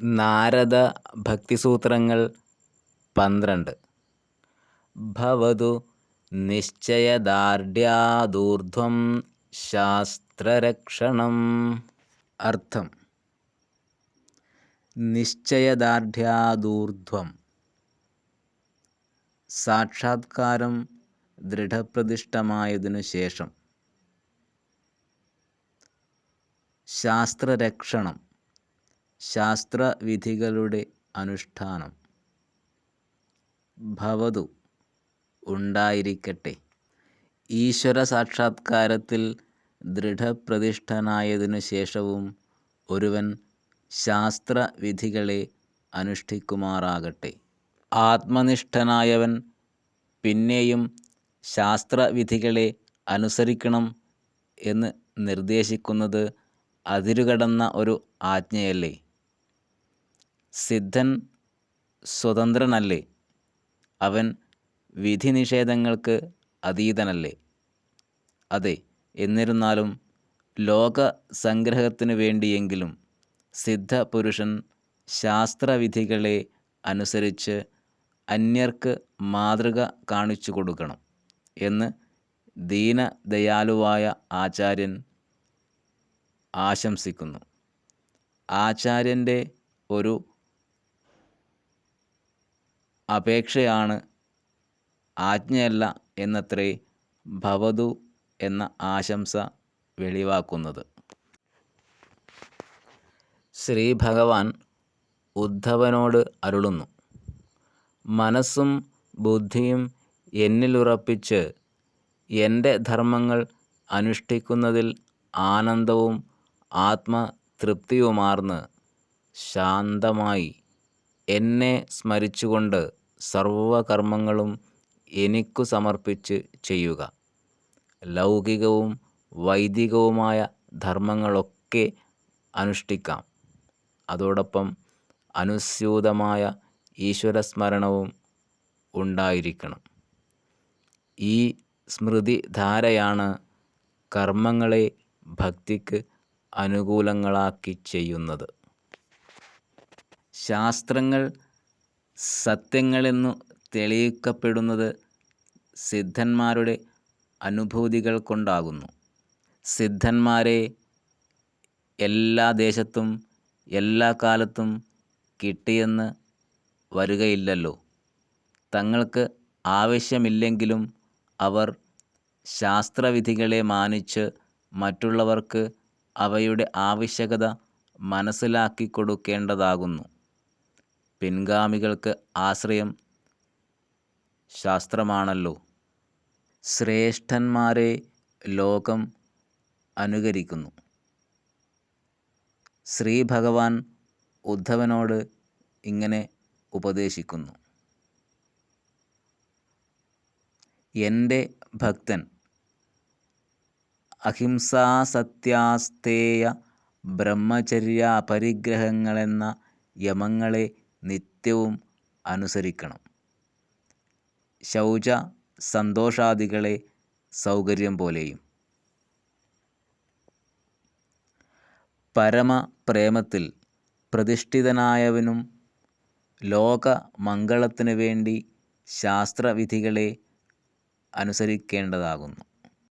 നാരദ ഭക്തിസൂത്രങ്ങൾ പന്ത്രണ്ട്. ഭവതു നിശ്ചയദാർഢ്യാദൂർധ്വം ശാസ്ത്രരക്ഷണം. അർത്ഥം. നിശ്ചയദാർഢ്യാദൂർധ്വം. സാക്ഷാത്കാരം ദൃഢപ്രതിഷ്ഠമായതിനു ശേഷം. ശാസ്ത്രരക്ഷണം. ശാസ്ത്രവിധികളുടെ അനുഷ്ഠാനം. ഭവതു ഉണ്ടായിരിക്കട്ടെ. ഈശ്വര സാക്ഷാത്കാരത്തിൽ ദൃഢപ്രതിഷ്ഠനായതിനു ശേഷവും ഒരുവൻ ശാസ്ത്രവിധികളെ അനുഷ്ഠിക്കുമാറാകട്ടെ. ആത്മനിഷ്ഠനായവൻ പിന്നെയും ശാസ്ത്രവിധികളെ അനുസരിക്കണം എന്ന് നിർദ്ദേശിക്കുന്നത് അതിരുകടന്ന ഒരു ആജ്ഞയല്ലേ? സിദ്ധൻ സ്വതന്ത്രനല്ലേ? അവൻ വിധിനിഷേധങ്ങൾക്ക് അതീതനല്ലേ? അതെ എന്നിരുന്നാലും ലോക സംഗ്രഹത്തിനു വേണ്ടിയെങ്കിലും സിദ്ധപുരുഷൻ ശാസ്ത്രവിധികളെ അനുസരിച്ച് അന്യർക്ക് മാതൃക കാണിച്ചു കൊടുക്കണം എന്ന് ദീനദയാലുവായ ആചാര്യൻ ആശംസിക്കുന്നു. ആചാര്യന്റെ ഒരു അപേക്ഷയാണ് ആജ്ഞയല്ല എന്നത്രേ ഭവതു എന്ന ആശംസ വെളിവാക്കുന്നത്. ശ്രീഭഗവാൻ ഉദ്ധവനോട് അരുളുന്നു. മനസ്സും ബുദ്ധിയും എന്നിലുറപ്പിച്ച് എന്റെ ധർമ്മങ്ങൾ അനുഷ്ഠിക്കുന്നതിൽ ആനന്ദവും ആത്മതൃപ്തിയുമാർന്ന് ശാന്തമായി എന്നെ സ്മരിച്ചുകൊണ്ട് സർവകർമ്മങ്ങളും എനിക്കു സമർപ്പിച്ച് ചെയ്യുക. ലൗകികവും വൈദികവുമായ ധർമ്മങ്ങളൊക്കെ അനുഷ്ഠിക്കാം. അതോടൊപ്പം അനുസ്യൂതമായ ഈശ്വരസ്മരണവും ഉണ്ടായിരിക്കണം. ഈ സ്മൃതിധാരയാണ് കർമ്മങ്ങളെ ഭക്തിക്ക് അനുകൂലങ്ങളാക്കി ചെയ്യുന്നത്. ശാസ്ത്രങ്ങൾ സത്യങ്ങളെന്നു തെളിയിക്കപ്പെടുന്നത് സിദ്ധന്മാരുടെ അനുഭൂതികൾ കൊണ്ടാകുന്നു. സിദ്ധന്മാരെ എല്ലാ ദേശത്തും എല്ലാ കാലത്തും കിട്ടിയെന്ന് വരികയില്ലല്ലോ. തങ്ങൾക്ക് ആവശ്യമില്ലെങ്കിലും അവർ ശാസ്ത്രവിധികളെ മാനിച്ച് മറ്റുള്ളവർക്ക് അവയുടെ ആവശ്യകത മനസ്സിലാക്കിക്കൊടുക്കേണ്ടതാകുന്നു പിൻഗാമികൾക്ക് ആശ്രയം ശാസ്ത്രമാണല്ലോ. ശ്രേഷ്ഠന്മാരെ ലോകം അനുകരിക്കുന്നു. ശ്രീഭഗവാൻ ഉദ്ധവനോട് ഇങ്ങനെ ഉപദേശിക്കുന്നു. എന്റെ ഭക്തൻ അഹിംസാസത്യാസ്തേയ ബ്രഹ്മചര്യ പരിഗ്രഹങ്ങളെന്ന യമങ്ങളെ നിത്യവും അനുസരിക്കണം. ശൗച സന്തോഷാദികളെ സൗകര്യം പോലെയും. പരമപ്രേമത്തിൽ പ്രതിഷ്ഠിതനായവനും ലോകമംഗളത്തിനു വേണ്ടി ശാസ്ത്രവിധികളെ അനുസരിക്കേണ്ടതാകുന്നു.